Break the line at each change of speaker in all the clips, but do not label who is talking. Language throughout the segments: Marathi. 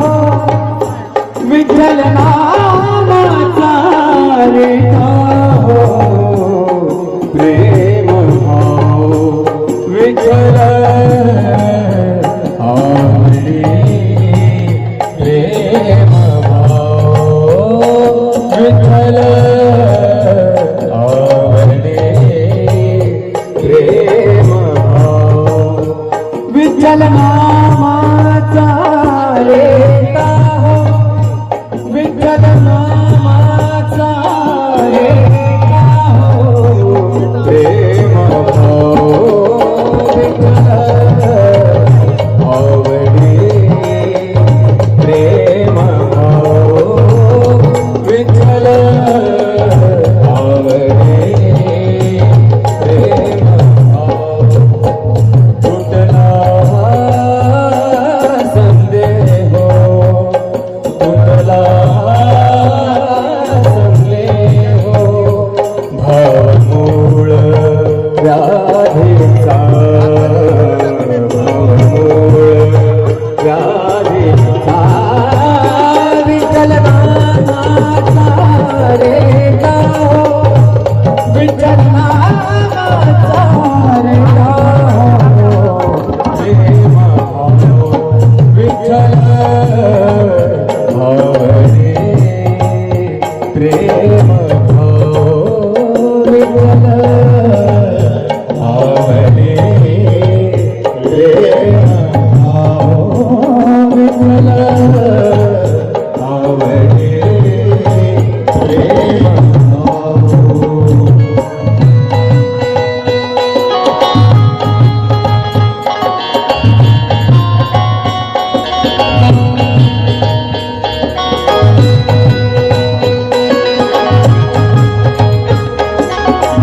हो, विठ्ठल नामाचा रे भो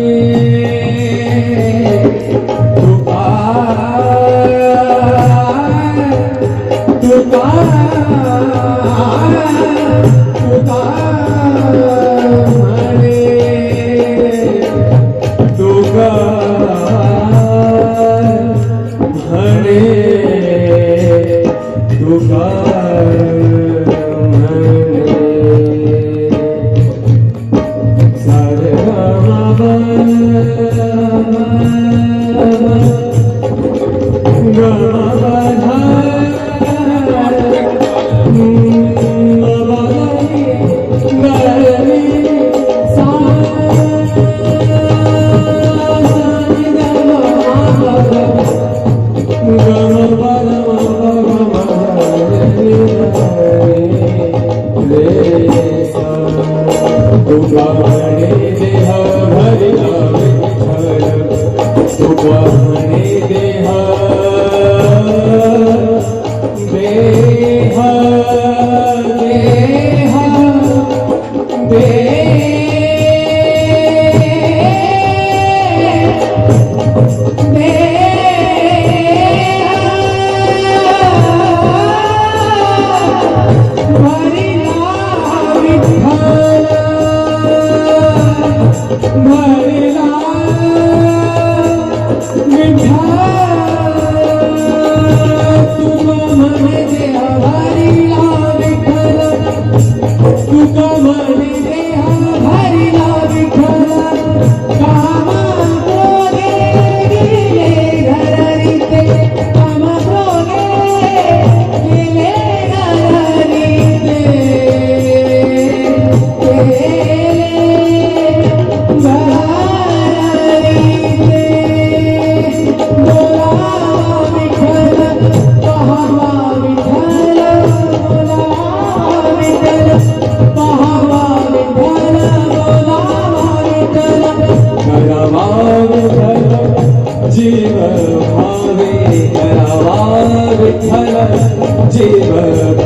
You. Come on,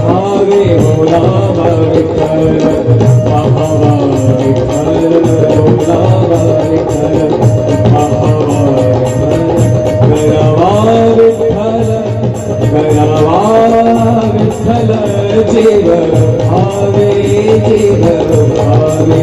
महावे भोला विठ्ठल महावा विठ्ठल भोला विठ्ठल महावा गरवा विठ्ठल गरवा विठ्ठल जीव भावे जीव भावे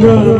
Good.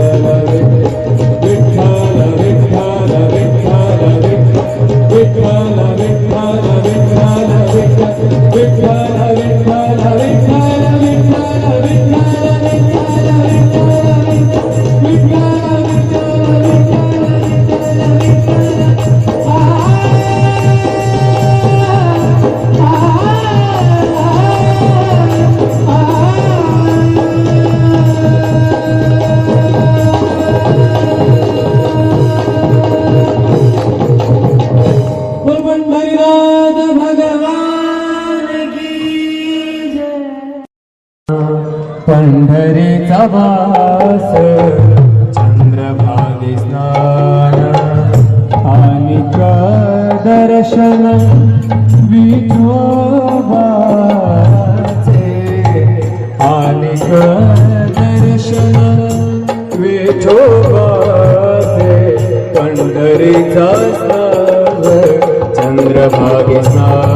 दर्शन विठोबाचे पंढरीचा चंद्रभागी स्नान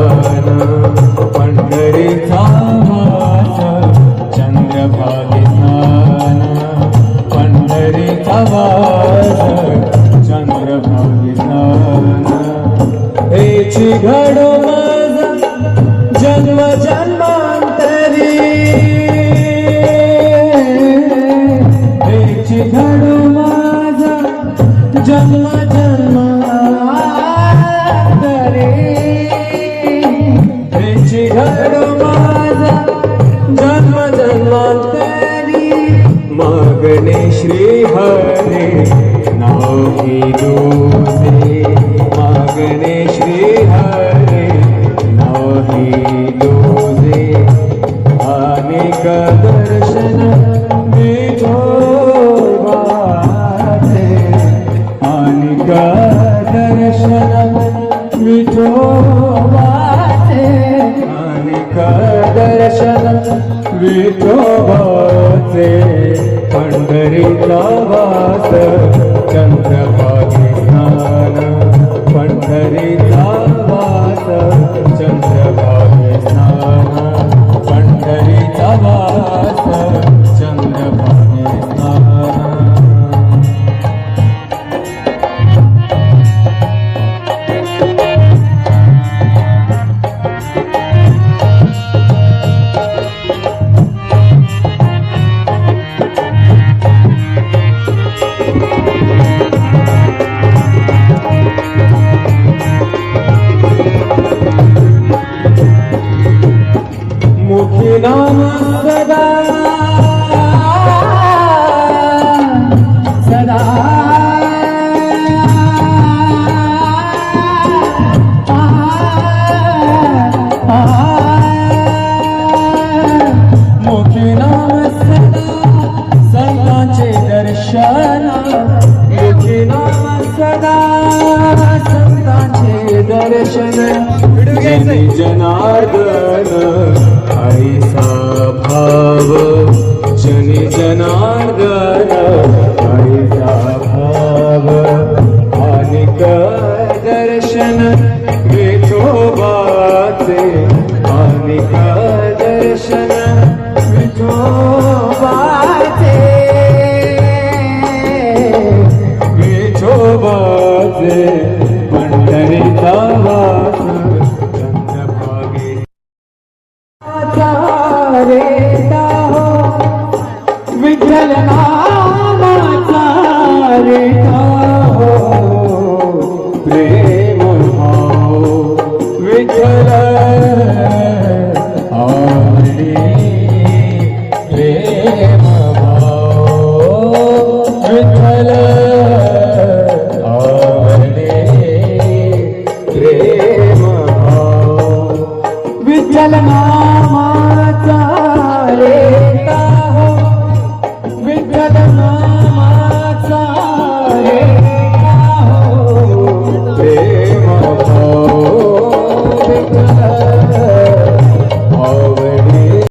विठोबाचे पंढरीचा विठोबाचे